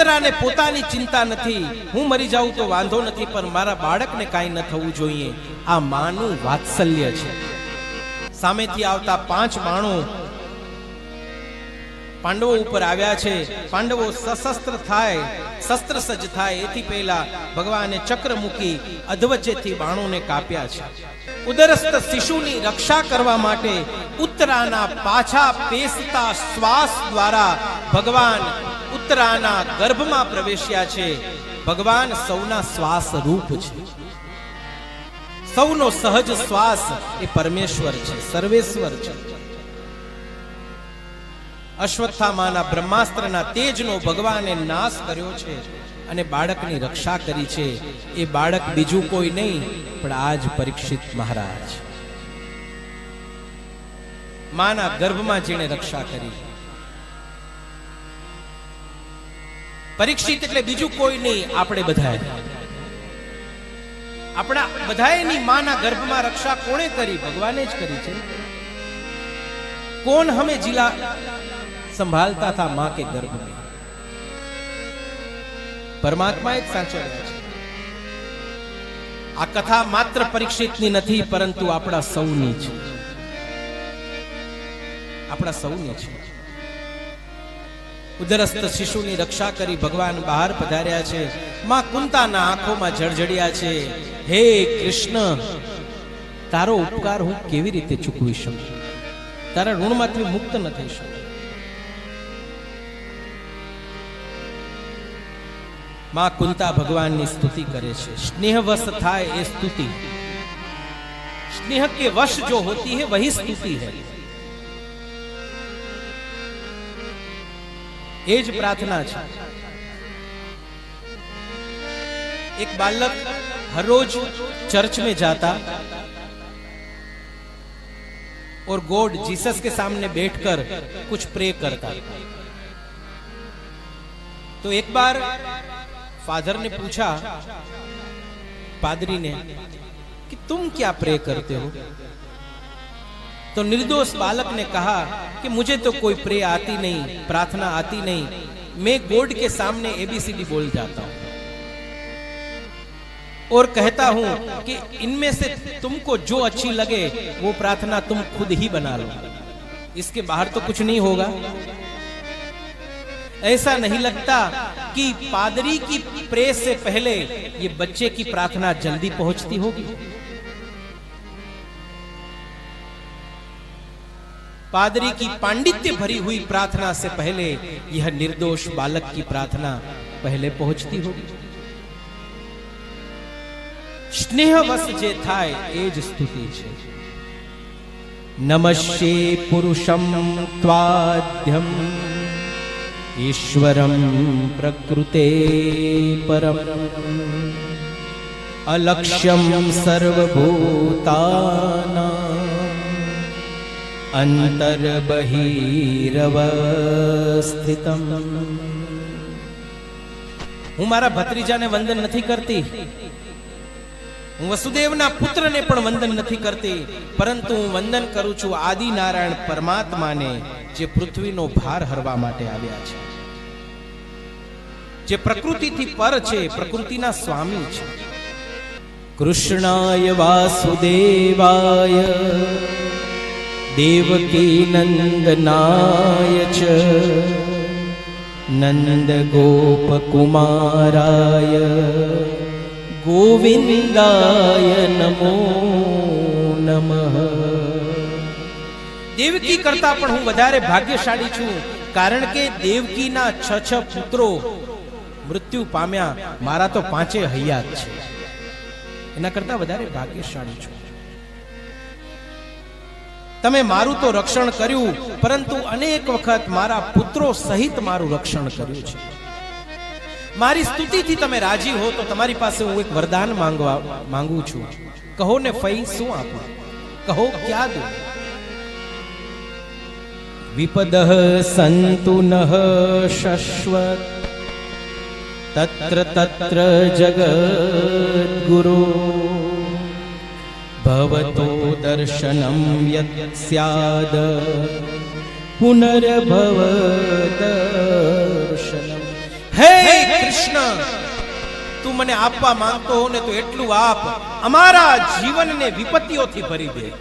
ઉત્તરાને પોતાની ચિંતા નથી. હું મરી જાઉં તો વાંધો નથી, પણ મારા બાળકને કાંઈ ન થવું જોઈએ. આ માનું વાત્સલ્ય છે. સામેથી આવતા પાંચ માણો પાંડવો ઉપર આવ્યા છે. પાંડવો સશસ્ત્ર થાય, શસ્ત્ર સજ્જ થાય. એથી પહેલા ભગવાને ચક્ર મૂકી અધવચ્ચેથી બાણોને કાપ્યા છે. ઉદરસ્થ શિશુની રક્ષા કરવા માટે ઉત્તરાના પાછા પેસતા શ્વાસ દ્વારા ભગવાન ઉત્તરાના ગર્ભમાં પ્રવેશ્યા છે. ભગવાન સૌના શ્વાસ રૂપ છે. સૌનો સહજ શ્વાસ એ પરમેશ્વર છે, સર્વેશ્વર છે. અશ્વત્થામાના બ્રહ્માસ્ત્રના તેજનો ભગવાને નાશ કર્યો છે અને બાળકની રક્ષા કરી છે. એ બાળક બીજું કોઈ નહીં, પણ આજ પરીક્ષિત મહારાજ. માના ગર્ભમાં જેણે રક્ષા કરી. પરીક્ષિત એટલે બીજું કોઈ નહીં, આપણે બધા આપણા બધાની માના ગર્ભમાં રક્ષા કોણે કરી? ભગવાને જ કરી છે. કોણ હમે જિલ્લા સંભાળતા હતા માં કે ગર્ભ પરમાત્મા એક સાચવ્યા છે. આ કથા માત્ર પરીક્ષિતની નથી, પરંતુ આપણા સૌની છે. આપણા સૌની છે. ઉદરસ્થ શિશુની રક્ષા કરી ભગવાન બહાર પધાર્યા છે. માં કુંતાના આંખોમાં જળજડ્યા છે. હે કૃષ્ણ, તારો ઉપકાર હું કેવી રીતે ચૂકવી શકું? તારા ઋણમાંથી મુક્ત ન થઈ શકું. માં કુંતા ભગવાનની સ્તુતિ કરે છે. સ્નેહવશ થાય એ સ્તુતિ. સ્નેહ કે વશ જો હોતી હે, વહી સ્તુતિ હૈ. एज प्रार्थना एक बालक हर रोज चर्च में जाता और गॉड जीसस के सामने बैठकर कुछ प्रे करता तो एक बार फादर ने पूछा पादरी ने कि तुम क्या प्रे करते हो तो निर्दोष बालक ने कहा कि मुझे तो कोई प्रे आती नहीं, प्रार्थना आती नहीं। मैं गॉड के सामने एबीसीडी बोल जाता हूँ। और कहता हूँ कि इनमें से तुमको जो अच्छी लगे, वो प्रार्थना तुम खुद ही बना लो। इसके बाहर तो कुछ नहीं होगा। ऐसा नहीं लगता कि पादरी की प्रेस से पहले ये बच्चे की प्रार्थना जल्दी पहुँचती होगी। पादरी की पांडित्य भरी हुई प्रार्थना से पहले यह निर्दोष बालक की प्रार्थना पहले पहुँचती होगी। स्नेहवश जे थाय, एज स्तुति छे। नमस्ये पुरुषम त्वाद्यम ईश्वरम प्रकृते परम अलक्ष्यम सर्वभूता અંતર્બહિરવસ્થિતમ હું મારા ભત્રીજાને વંદન નથી કરતી. હું વસુદેવના પુત્રને પણ વંદન નથી કરતી, પરંતુ હું વંદન કરું છું આદિનારાયણ પરમાત્માને, જે પૃથ્વીનો ભાર હરવા માટે આવ્યા છે. જે પ્રકૃતિથી પર છે, પ્રકૃતિના સ્વામી છે. કૃષ્ણાય વાસુદેવાય. દેવકી નંદનાય ચ નંદ ગોપકુમારાય ગોવિંદાય નમો નમઃ દેવકી કરતા પણ હું વધારે ભાગ્યશાળી છું કારણ કે દેવકીના છ છ પુત્રો મૃત્યુ પામ્યા મારા તો પાંચે હૈયાત છે એના કરતા વધારે ભાગ્યશાળી છું તમે મારું તો રક્ષણ કર્યું, પરંતુ અનેક વખત મારા પુત્રો સહિત મારું રક્ષણ કર્યું છે. મારી સ્તુતિથી તમે રાજી હો તો તમારી પાસે હું એક વરદાન માંગવા, માંગુ છું. કહો ને ફઈ શું આપું કહો ક્યાં દો વિપદ સંતુ નહ શશ્વત, તત્ર તત્ર જગત ગુરુ દર્શનમ યત સ્યાદ પુનર્ભવ દર્શનમ હે કૃષ્ણ તું મને આપવા માંગતો હો ને તો એટલું આપ. અમારા જીવનને વિપત્તિઓથી ભરી દે.